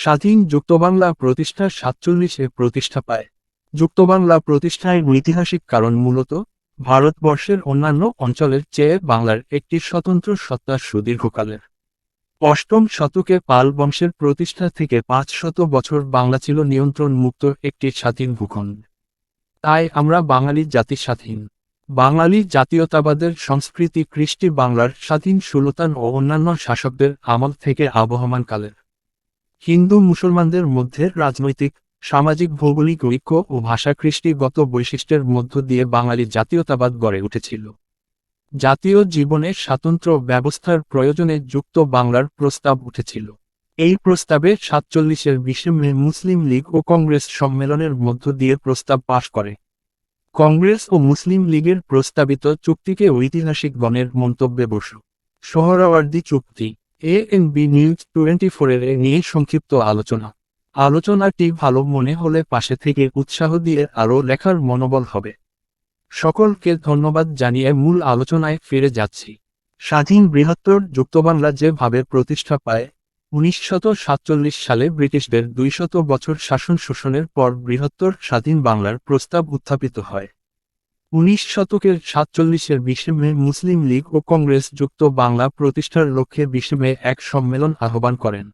স্বাধীন যুক্তবাংলা প্রতিষ্ঠা সাতচল্লিশে প্রতিষ্ঠা পায়। যুক্তবাংলা প্রতিষ্ঠায় ঐতিহাসিক কারণ মূলত ভারতবর্ষের অন্যান্য অঞ্চলের চেয়ে বাংলার একটি স্বতন্ত্র সত্তা সুদীর্ঘকালের। অষ্টম শতকে পাল বংশের প্রতিষ্ঠা থেকে পাঁচ শত বছর বাংলা ছিল নিয়ন্ত্রণ মুক্ত একটি স্বাধীন ভূখণ্ড। তাই আমরা বাঙালি জাতি স্বাধীন। বাঙালি জাতীয়তাবাদের সংস্কৃতি কৃষ্টি বাংলার স্বাধীন সুলতান ও অন্যান্য শাসকদের আমল থেকে আবহমান কালের হিন্দু মুসলমানদের মধ্যে রাজনৈতিক, সামাজিক ভৌগোলিক ঐক্য ও ভাষা কৃষ্টিগত বৈশিষ্ট্যের মধ্য দিয়ে বাঙালি জাতীয়তাবাদ গড়ে উঠেছিল। জাতীয় জীবনে স্বাতন্ত্র ব্যবস্থার প্রয়োজনে যুক্ত বাংলার প্রস্তাব উঠেছিল। এই প্রস্তাবে সাতচল্লিশের বিশে মে মুসলিম লীগ ও কংগ্রেস সম্মেলনের মধ্য দিয়ে প্রস্তাব পাশ করে। কংগ্রেস ও মুসলিম লীগের প্রস্তাবিত চুক্তিকে ঐতিহাসিক গণের মন্তব্যে বসু। সোহরাওয়ার্দী চুক্তি A N B news twenty ফোরের নিয়ে সংক্ষিপ্ত আলোচনা। আলোচনাটি ভালো মনে হলে পাশে থেকে উৎসাহ দিয়ে আরও লেখার মনোবল হবে। সকলকে ধন্যবাদ জানিয়ে মূল আলোচনায় ফিরে যাচ্ছি। স্বাধীন বৃহত্তর যুক্তবাংলা যেভাবে প্রতিষ্ঠা পায়, উনিশশত সালে ব্রিটিশদের দুইশত বছর শাসন শোষণের পর বৃহত্তর স্বাধীন বাংলার প্রস্তাব উত্থাপিত হয়। উনিশ শতকের সাতচল্লিশের বিশে মে মুসলিম লীগ ও কংগ্রেস যুক্ত বাংলা প্রতিষ্ঠার লক্ষ্যে বিশে মে এক সম্মেলন আহ্বান করেন।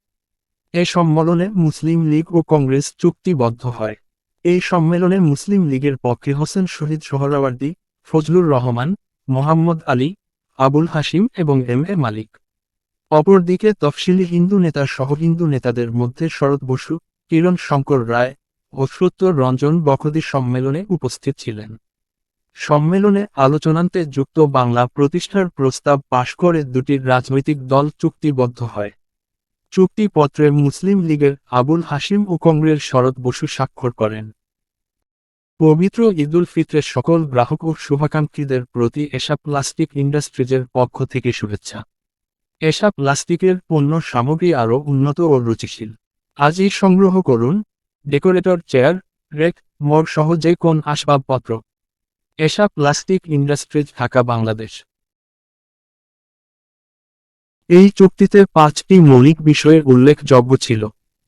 এ সম্মেলনে মুসলিম লীগ ও কংগ্রেস চুক্তিবদ্ধ হয়। এই সম্মেলনে মুসলিম লীগের পক্ষে হোসেন শহীদ সোহরাওয়ার্দী, ফজলুর রহমান, মোহাম্মদ আলী, আবুল হাসিম এবং এম এ মালিক। অপরদিকে তফসিলি হিন্দু নেতা সহ হিন্দু নেতাদের মধ্যে শরৎ বসু, কিরণ শঙ্কর রায় ও সত্তর রঞ্জন বখদি সম্মেলনে উপস্থিত ছিলেন। সম্মেলনে আলোচনান্তে যুক্ত বাংলা প্রতিষ্ঠার প্রস্তাব পাশ করে দুটি রাজনৈতিক দল চুক্তিবদ্ধ হয়। চুক্তিপত্রে মুসলিম লীগের আবুল হাসিম ও কংগ্রেস শরৎ বসু স্বাক্ষর করেন। পবিত্র ঈদুল ফিত্রের সকল গ্রাহক ও শুভাকাঙ্ক্ষীদের প্রতি এসা প্লাস্টিক ইন্ডাস্ট্রিজের পক্ষ থেকে শুভেচ্ছা। এসা প্লাস্টিকের পণ্য সামগ্রী আরও উন্নত ও রুচিশীল। আজই সংগ্রহ করুন। ডেকোরেটর, চেয়ার, রেক মগ সহ যে কোন আসবাবপত্র। এসা প্লাস্টিক ইন্ডাস্ট্রিজ, ঢাকা, বাংলাদেশ। এই চুক্তিতে পাঁচটি মৌলিক বিষয়ের উল্লেখযোগ্য ছিল।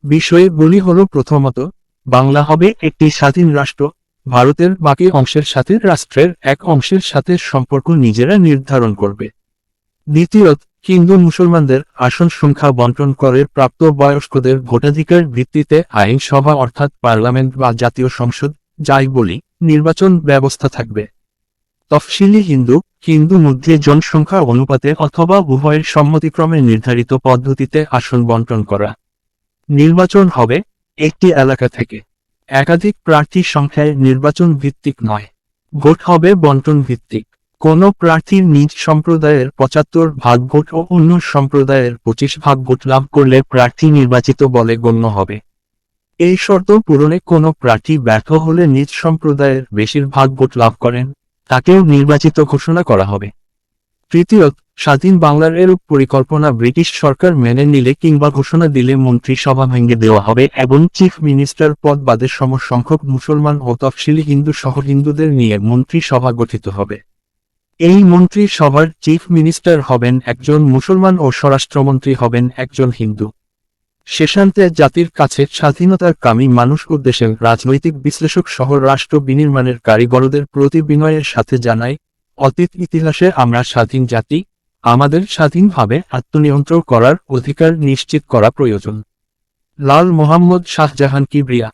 বিষয়গুলি হল প্রথমত, বাংলা হবে একটি স্বাধীন রাষ্ট্র, ভারতের বাকি অংশের সাথে রাষ্ট্রের এক অংশের সাথে সম্পর্ক নিজেরা নির্ধারণ করবে। দ্বিতীয়ত, হিন্দু মুসলমানদের আসন সংখ্যা বন্টন করে প্রাপ্ত বয়স্কদের ভোটাধিকার ভিত্তিতে আইনসভা অর্থাৎ পার্লামেন্ট বা জাতীয় সংসদ, যাই বলি। নির্বাচন ব্যবস্থা থাকবে। তফসিলি হিন্দু হিন্দু মধ্যে জনসংখ্যা অনুপাতে অথবা উভয়ের সম্মতিক্রমে নির্ধারিত পদ্ধতিতে আসন বন্টন করা। নির্বাচন হবে একটি এলাকা থেকে। একাধিক প্রার্থী সংখ্যায় নির্বাচন ভিত্তিক নয়। ভোট হবে বন্টন ভিত্তিক। কোন প্রার্থীর নিজ সম্প্রদায়ের পঁচাত্তর ভাগ ভোট ও অন্য সম্প্রদায়ের পঁচিশ ভাগ ভোট লাভ করলে প্রার্থী নির্বাচিত বলে গণ্য হবে। এই শর্ত পূরণে কোনো প্রার্থী ব্যর্থ হলে নিজ সম্প্রদায়ের বেশিরভাগ ভোট লাভ করেন, তাকেও নির্বাচিত ঘোষণা করা হবে। তৃতীয়ত স্বাধীন বাংলার এরূপ পরিকল্পনা ব্রিটিশ সরকার মেনে নিলে কিংবা ঘোষণা দিলে মন্ত্রিসভা ভেঙে দেওয়া হবে এবং চিফ মিনিস্টার পদ বাদে সমসংখ্যক মুসলমান ও তফসিলি হিন্দু সহ হিন্দুদের নিয়ে মন্ত্রিসভা গঠিত হবে। এই মন্ত্রিসভার চিফ মিনিস্টার হবেন একজন মুসলমান ও স্বরাষ্ট্রমন্ত্রী হবেন একজন হিন্দু। শেষান্তে জাতির কাছে স্বাধীনতার কামী মানুষ উদ্দেশ্যে রাজনৈতিক বিশ্লেষক সহ রাষ্ট্র বিনির্মাণের কারিগরদের প্রতি বিনয়ের সাথে জানায় অতীত ইতিহাসে আমরা স্বাধীন জাতি, আমাদের স্বাধীনভাবে আত্মনিয়ন্ত্রণ করার অধিকার নিশ্চিত করা প্রয়োজন। লাল মোহাম্মদ শাহজাহান কিবরিয়া